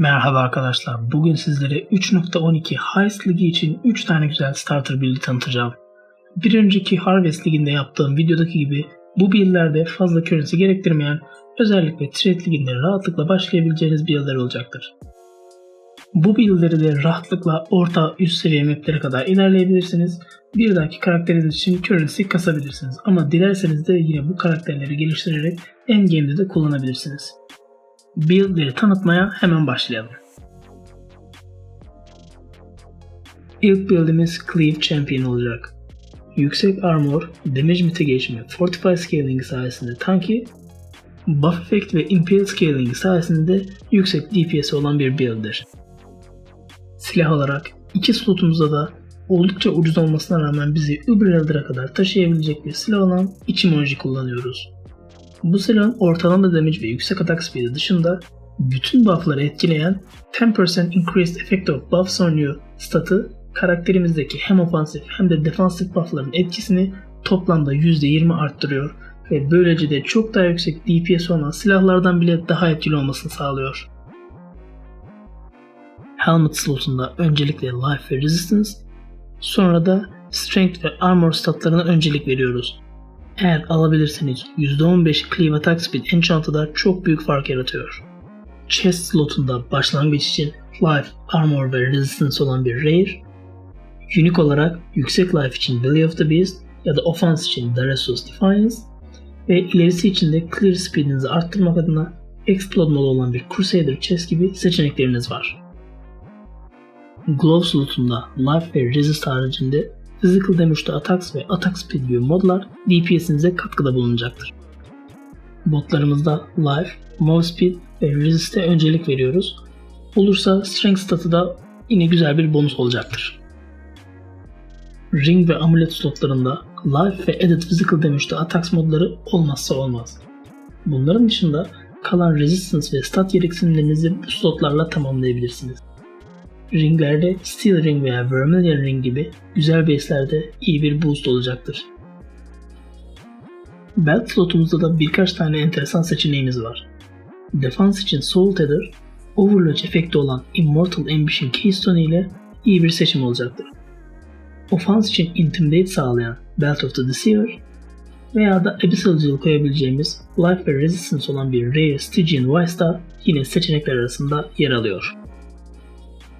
Merhaba arkadaşlar. Bugün sizlere 3.12 Heist Ligi için 3 tane güzel starter build'i tanıtacağım. Bir önceki Harvest Ligi'nde yaptığım videodaki gibi bu build'lerde fazla currency gerektirmeyen özellikle Trade Ligi'nde rahatlıkla başlayabileceğiniz build'ler olacaktır. Bu build'leri de rahatlıkla orta üst seviye maplere kadar ilerleyebilirsiniz. Bir dahaki karakteriniz için currency kasabilirsiniz. Ama dilerseniz de yine bu karakterleri geliştirerek endgame'de de kullanabilirsiniz build'leri tanıtmaya hemen başlayalım. İlk build'imiz Cleave Champion olacak. Yüksek armor, damage mitigation ve fortify scaling sayesinde tanki, buff effect ve impale scaling sayesinde yüksek DPS olan bir build'dir. Silah olarak iki slotumuzda da oldukça ucuz olmasına rağmen bizi Uber Elder'a kadar taşıyabilecek bir silah olan Ichimonji kullanıyoruz. Bu silahın ortalama damage ve yüksek atak speed dışında bütün buffları etkileyen 10% increased effect of buffs on you statı karakterimizdeki hem ofansif hem de defansif buffların etkisini toplamda %20 arttırıyor ve böylece de çok daha yüksek DPS olan silahlardan bile daha etkili olmasını sağlıyor. Helmet slotunda öncelikle Life ve Resistance, sonra da Strength ve Armor statlarına öncelik veriyoruz. Eğer alabilirseniz %15 Cleave Attack Speed Enchant'da çok büyük fark yaratıyor. Chest slotunda başlangıç için Life, Armor ve Resistance olan bir Rare, Unique olarak yüksek Life için Belly of the Beast ya da Offense için Daresos Defiance ve ilerisi için de Clear Speed'inizi arttırmak adına Explode modu olan bir Crusader Chest gibi seçenekleriniz var. Glove slotunda Life ve Resist haricinde Physical Damage'da Attacks ve Attack Speed modlar DPS'inize katkıda bulunacaktır. Botlarımızda Life, Move Speed ve Resist'e öncelik veriyoruz. Olursa Strength statı da yine güzel bir bonus olacaktır. Ring ve Amulet slotlarında Life ve Added Physical Damage'da Attacks modları olmazsa olmaz. Bunların dışında kalan Resistance ve Stat gereksinimlerinizi bu slotlarla tamamlayabilirsiniz. Ringlerde Steel Ring veya Vermilion Ring gibi güzel base'lerde iyi bir boost olacaktır. Belt slotumuzda da birkaç tane enteresan seçeneğimiz var. Defans için Soul Tether, Overlodge efekti olan Immortal Ambition Keystone ile iyi bir seçim olacaktır. Ofans için Intimidate sağlayan Belt of the Deceiver veya da Abyssal Jewel koyabileceğimiz Life ve Resistance olan bir Rare Stygian Vice da yine seçenekler arasında yer alıyor.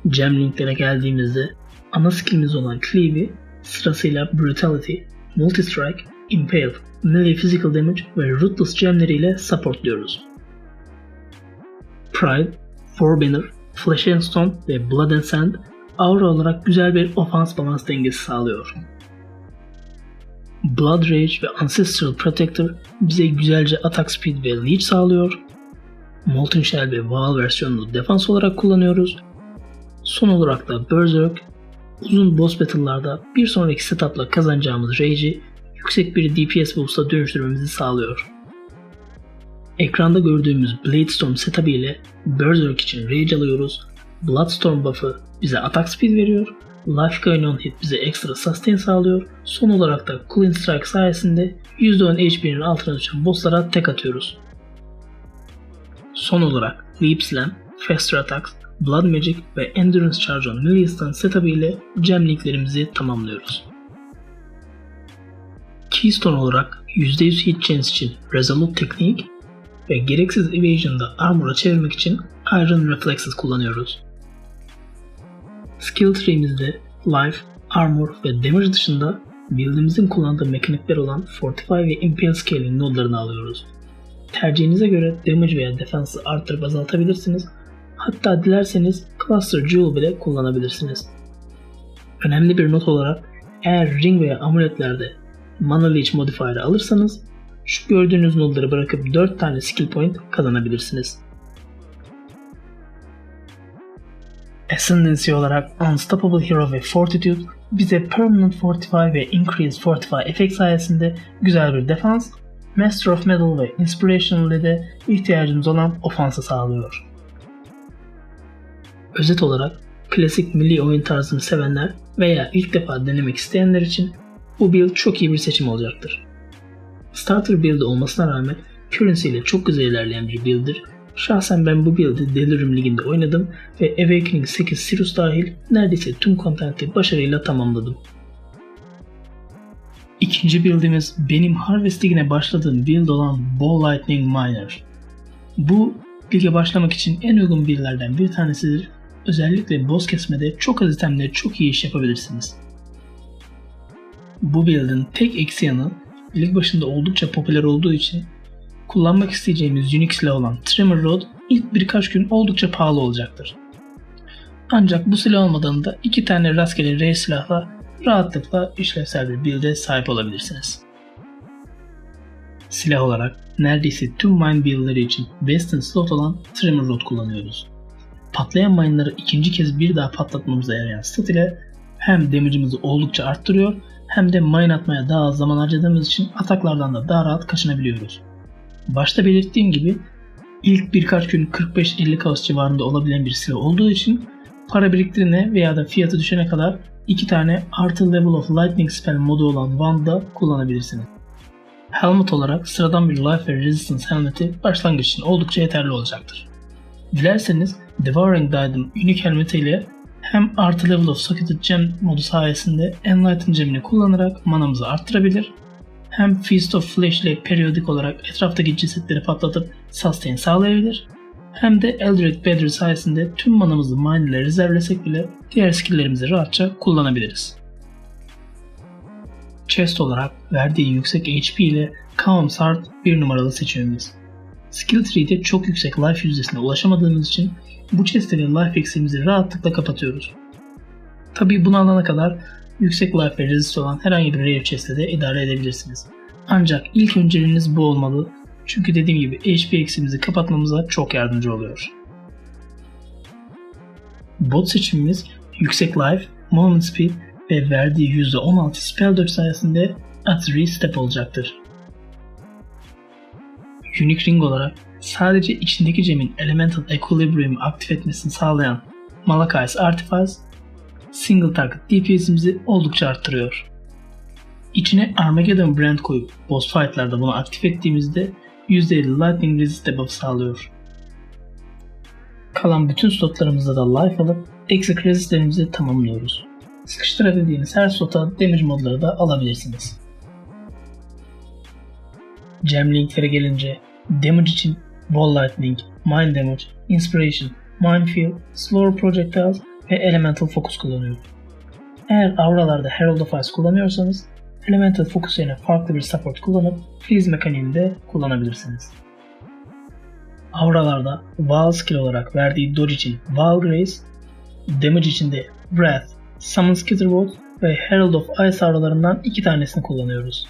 Gem linklere geldiğimizde ana skillimiz olan Cleave'i sırasıyla Brutality, Multi-Strike, Impale, Melee Physical Damage ve Ruthless gemleriyle supportluyoruz. Pride, Forerunner, Flesh and Stone ve Blood and Sand aura olarak güzel bir ofans balans dengesi sağlıyor. Blood Rage ve Ancestral Protector bize güzelce attack speed ve leech sağlıyor. Molten Shell ve Vaal versiyonunu defans olarak kullanıyoruz Son olarak da Berserk uzun boss battle'larda bir sonraki setup'la kazanacağımız Rage'i yüksek bir DPS boost'a dönüştürmemizi sağlıyor. Ekranda gördüğümüz Bladestorm setup'ı ile Berserk için Rage alıyoruz. Bloodstorm buff'ı bize attack speed veriyor. Life Gain on Hit bize ekstra sustain sağlıyor. Son olarak da Clean Strike sayesinde %10 HP'nin altına düşen bosslara tek atıyoruz. Son olarak Leap Slam, Faster Attacks Blood Magic ve Endurance Charge on Millies'tan setup'ı ile gem linklerimizi tamamlıyoruz. Keystone olarak %100 hit chance için Resolute teknik ve gereksiz evasion'da armor'a çevirmek için Iron Reflexes kullanıyoruz. Skill tree'mizde Life, Armor ve Damage dışında build'imizin kullandığı mekanikler olan Fortify ve Impale Scaling nodlarını alıyoruz. Tercihinize göre damage veya defense'ı arttırıp azaltabilirsiniz Hatta dilerseniz Cluster Jewel bile kullanabilirsiniz. Önemli bir not olarak eğer ring veya amuletlerde Mana Leech modifier'ı alırsanız şu gördüğünüz nodları bırakıp 4 tane skill point kazanabilirsiniz. Ascendancy olarak Unstoppable Hero ve Fortitude bize Permanent Fortify ve Increased Fortify efekt sayesinde güzel bir defans, Master of Metal ve Inspirational ile de ihtiyacımız olan ofansı sağlıyor. Özet olarak klasik milli oyun tarzını sevenler veya ilk defa denemek isteyenler için bu build çok iyi bir seçim olacaktır. Starter build olmasına rağmen currency ile çok güzel ilerleyen bir build'dir. Şahsen ben bu build'i Delirium Ligi'nde oynadım ve Awakening 8 Sirius dahil neredeyse tüm kontenti başarıyla tamamladım. İkinci build'imiz benim Harvest Ligi'ne başladığım build olan Ball Lightning Miner. Bu lige başlamak için en uygun build'lerden bir tanesidir. Özellikle boss kesmede çok az itemle çok iyi iş yapabilirsiniz. Bu build'in tek eksi yanı lig başında oldukça popüler olduğu için kullanmak isteyeceğimiz Unix silah olan Tremor Rod ilk birkaç gün oldukça pahalı olacaktır. Ancak bu silah olmadan da iki tane rastgele rare silahla rahatlıkla işlevsel bir build'e sahip olabilirsiniz. Silah olarak neredeyse tüm mine build'ları için best in slot olan Tremor Rod kullanıyoruz. Patlayan mine'ları ikinci kez bir daha patlatmamıza yarayan stat ile hem damage'ımızı oldukça arttırıyor hem de mine atmaya daha az zaman harcadığımız için ataklardan da daha rahat kaçınabiliyoruz. Başta belirttiğim gibi ilk birkaç gün 45-50 kaos civarında olabilen bir silah olduğu için para biriktirine veya da fiyatı düşene kadar iki tane artı level of lightning spell modu olan Wand'da kullanabilirsiniz. Helmet olarak sıradan bir Life ve Resistance helmeti başlangıç için oldukça yeterli olacaktır. Dilerseniz Devouring Diadem Unique helmeti ile hem artı level of Socketed Gem modu sayesinde Enlighten gemini kullanarak manamızı arttırabilir hem Feast of Flesh ile periyodik olarak etraftaki cesetleri patlatıp sustain sağlayabilir hem de Eldritch Battery sayesinde tüm manamızı mine ile rezervlesek bile diğer skilllerimizi rahatça kullanabiliriz. Chest olarak verdiği yüksek HP ile Calm Sard bir numaralı seçimimiz. Skill tree'de çok yüksek life yüzdesine ulaşamadığımız için bu chest'leri life eksiğimizi rahatlıkla kapatıyoruz. Tabi bunu alana kadar yüksek life ve olan herhangi bir rare chest'e de idare edebilirsiniz. Ancak ilk önceliğiniz bu olmalı çünkü dediğim gibi HP eksimizi kapatmamıza çok yardımcı oluyor. Bot seçimimiz yüksek life, movement speed ve verdiği %16 spell dodge sayesinde at step olacaktır. Unique Ring olarak sadece içindeki gemin Elemental Equilibrium'u aktif etmesini sağlayan Malakai's Artifice, single target DPS'imizi oldukça arttırıyor. İçine Armageddon brand koyup boss fight'larda bunu aktif ettiğimizde %50 Lightning Resist debuff sağlıyor. Kalan bütün slotlarımızda da life alıp eksik resistlerimizi tamamlıyoruz. Sıkıştırabildiğiniz her slota damage modları da alabilirsiniz. Gem linklere gelince damage için Wall Lightning, Mind Damage, Inspiration, Minefield, Slower Projectiles ve Elemental Focus kullanıyorum. Eğer auralarda Herald of Ice kullanıyorsanız Elemental Focus yerine farklı bir support kullanıp Freeze mekaniğini de kullanabilirsiniz. Auralarda Wall skill olarak verdiği dodge için Wall Grace, damage için de Breath, Summon Skitterbolt ve Herald of Ice auralarından iki tanesini kullanıyoruz.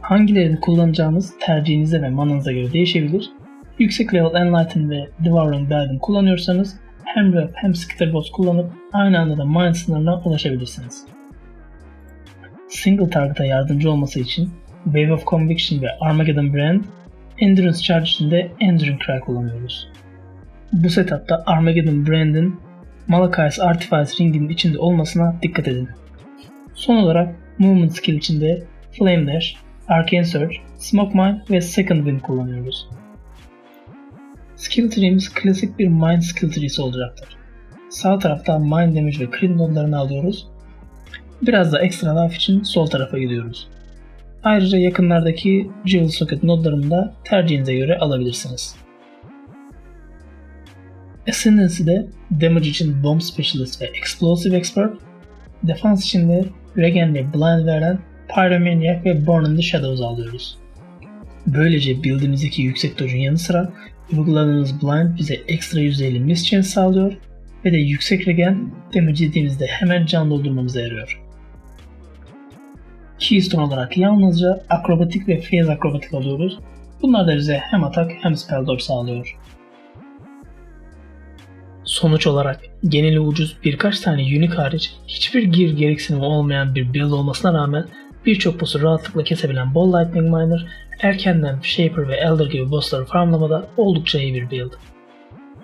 Hangilerini kullanacağınız tercihinize ve mananıza göre değişebilir. Yüksek level Enlighten ve Devouring Diadem kullanıyorsanız hem Rep hem Skitterbolt kullanıp aynı anda da Mind sınırına ulaşabilirsiniz. Single target'a yardımcı olması için Wave of Conviction ve Armageddon Brand, Endurance Charge için de Enduring Cry kullanıyoruz. Bu setupta Armageddon Brand'in Malakai's Artifice Ring'in içinde olmasına dikkat edin. Son olarak Movement Skill içinde Flame Dash, Arcane Surge, Smoke Mine ve Second Wind kullanıyoruz. Skill tree'miz klasik bir Mind skill tree'si olacaktır. Sağ tarafta Mind Damage ve Crit nodlarını alıyoruz. Biraz da ekstra life için sol tarafa gidiyoruz. Ayrıca yakınlardaki Jewel Socket nodlarını da tercihinize göre alabilirsiniz. Ascendancy'de Damage için Bomb Specialist ve Explosive Expert, Defans için de Regen ve Blind veren Pyromaniac ve Born in the Shadows alıyoruz. Böylece build'imizdeki yüksek dodge'un yanı sıra uyguladığınız blind bize ekstra %50 miss chance sağlıyor ve de yüksek regen damage yediğimizde hemen can doldurmamıza yarıyor. Keystone olarak yalnızca akrobatik ve phase akrobatik alıyoruz. Bunlar da bize hem atak hem spell dodge sağlıyor. Sonuç olarak geneli ucuz birkaç tane unique hariç hiçbir gear gereksinimi olmayan bir build olmasına rağmen birçok boss'u rahatlıkla kesebilen Ball Lightning Miner erkenden Shaper ve Elder gibi bossları farmlamada oldukça iyi bir build.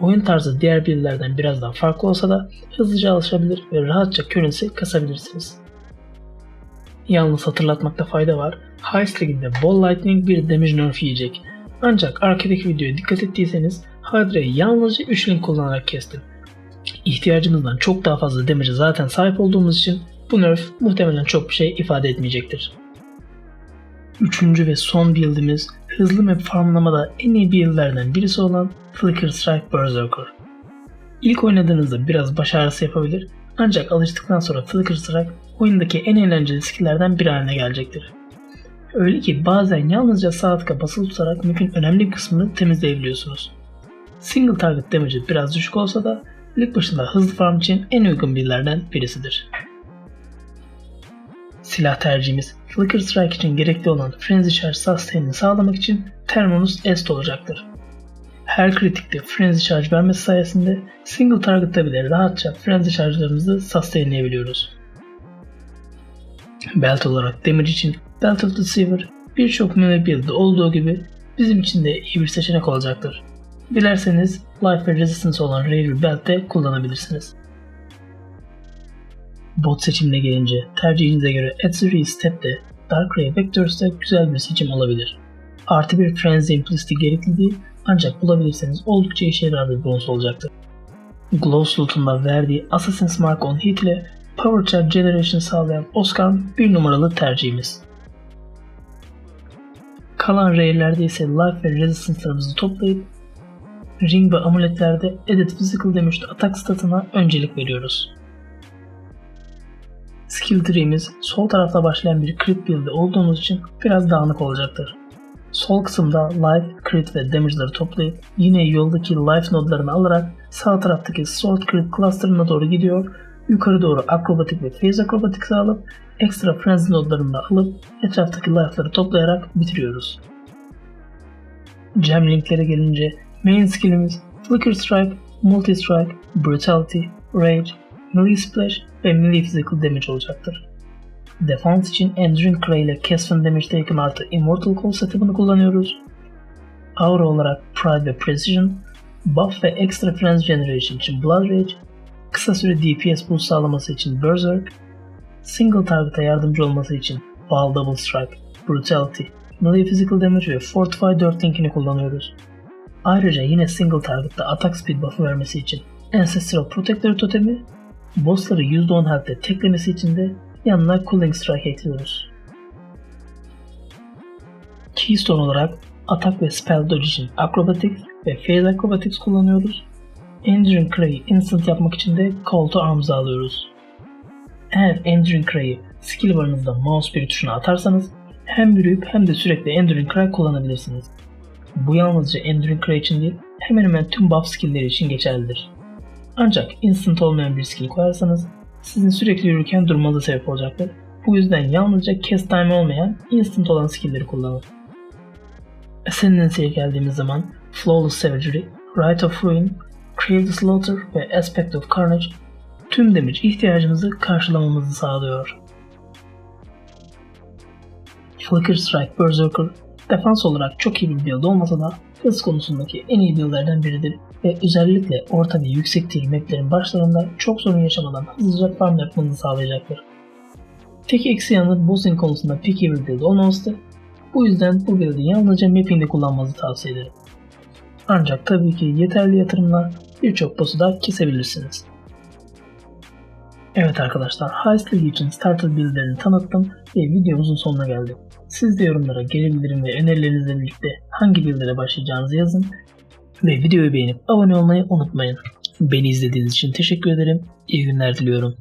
Oyun tarzı diğer build'lerden biraz daha farklı olsa da hızlıca alışabilir ve rahatça currency kasabilirsiniz. Yalnız hatırlatmakta fayda var. Heist liginde Ball Lightning bir damage nerf yiyecek. Ancak arkadaki videoya dikkat ettiyseniz Hydra'yı yalnızca 3 link kullanarak kestim. İhtiyacımızdan çok daha fazla damage'e zaten sahip olduğumuz için bu nerf muhtemelen çok bir şey ifade etmeyecektir. Üçüncü ve son build'imiz hızlı map farmlamada en iyi build'lerden birisi olan Flicker Strike Berserker. İlk oynadığınızda biraz baş ağrısı yapabilir ancak alıştıktan sonra Flicker Strike oyundaki en eğlenceli skill'lerden biri haline gelecektir. Öyle ki bazen yalnızca sağ tıka basılı tutarak map'in önemli bir kısmını temizleyebiliyorsunuz. Single target damage'i biraz düşük olsa da lig başında hızlı farm için en uygun billerden birisidir. Silah tercihimiz Flicker Strike için gerekli olan Frenzy Charge sustain'ini sağlamak için Terminus Est olacaktır. Her kritikte Frenzy Charge vermesi sayesinde single target'ta bile rahatça Frenzy Charge'larımızı sustainleyebiliyoruz. Belt olarak damage için Belt of the Seaver birçok melee build'de olduğu gibi bizim için de iyi bir seçenek olacaktır. Dilerseniz Life ve Resistance olan Rare Belt de kullanabilirsiniz. Bot seçimine gelince tercihinize göre Etsuri Step'te Dark Ray Vectors'ta güzel bir seçim olabilir. Artı bir Frenzy Implicit'i gerekli değil ancak bulabilirseniz oldukça işe yarar bir bonus olacaktır. Glow slotunda verdiği Assassin's Mark on Hit ile Power Charge Generation sağlayan Oscar bir numaralı tercihimiz. Kalan rare'lerde ise Life ve Resistance'larımızı toplayıp Ring ve amuletlerde Edit Physical Damage'de atak statına öncelik veriyoruz. Skill tree'miz sol tarafta başlayan bir crit build'de olduğumuz için biraz dağınık olacaktır. Sol kısımda life, crit ve damage'ları toplayıp yine yoldaki life nodlarını alarak sağ taraftaki sword crit cluster'ına doğru gidiyor, yukarı doğru akrobatik ve phase akrobatik alıp ekstra frenzy nodlarını da alıp etraftaki life'ları toplayarak bitiriyoruz. Gem linklere gelince main skillimiz Flicker Strike, Multi Strike, Brutality, Rage, Melee Splash ve Melee Physical Damage olacaktır. Defans için Enduring Cry ile Castle Damage Taken artı Immortal Call setup'ını kullanıyoruz. Aura olarak Pride ve Precision, Buff ve Extra Friends Generation için Blood Rage, kısa süre DPS boost sağlaması için Berserk, Single Target'a yardımcı olması için Ball Double Strike, Brutality, Melee Physical Damage ve Fortify 4 linkini kullanıyoruz. Ayrıca yine Single Target'ta Attack Speed buff'ı vermesi için Ancestral Protector totemi, bossları %10 health'te teklemesi için de yanına Cooling Strike ekliyoruz. Keystone olarak atak ve spell dodge için Acrobatics ve Phase Acrobatics kullanıyoruz. Enduring Cry'ı instant yapmak için de Call to Arms'ı alıyoruz. Eğer Enduring Cry'ı skill barınızda mouse bir tuşuna atarsanız hem yürüyüp hem de sürekli Enduring Cry kullanabilirsiniz. Bu yalnızca Enduring Cry için değil, hemen hemen tüm buff skillleri için geçerlidir. Ancak instant olmayan bir skill koyarsanız sizin sürekli yürürken durmanıza sebep olacaktır. Bu yüzden yalnızca cast time olmayan instant olan skillleri kullanın. Ascendancy'ye geldiğimiz zaman Flawless Savagery, Rite of Ruin, Crave the Slaughter ve Aspect of Carnage tüm damage ihtiyacımızı karşılamamızı sağlıyor. Flicker Strike Berserker defans olarak çok iyi bir build olmasa da hız konusundaki en iyi buildlerden biridir ve özellikle orta ve yüksek tier maplerin başlarında çok sorun yaşamadan hızlıca farm yapmanızı sağlayacaktır. Tek eksi yanı bossing konusunda pek iyi bir build olmamasıdır. Bu yüzden bu build'i yalnızca mapping'de kullanmanızı tavsiye ederim. Ancak tabii ki yeterli yatırımla birçok boss'u da kesebilirsiniz. Evet arkadaşlar, Heist League için starter build'lerini tanıttım ve videomuzun sonuna geldik. Siz de yorumlara geri bildirim ve önerilerinizle birlikte hangi build'lere başlayacağınızı yazın ve videoyu beğenip abone olmayı unutmayın. Beni izlediğiniz için teşekkür ederim. İyi günler diliyorum.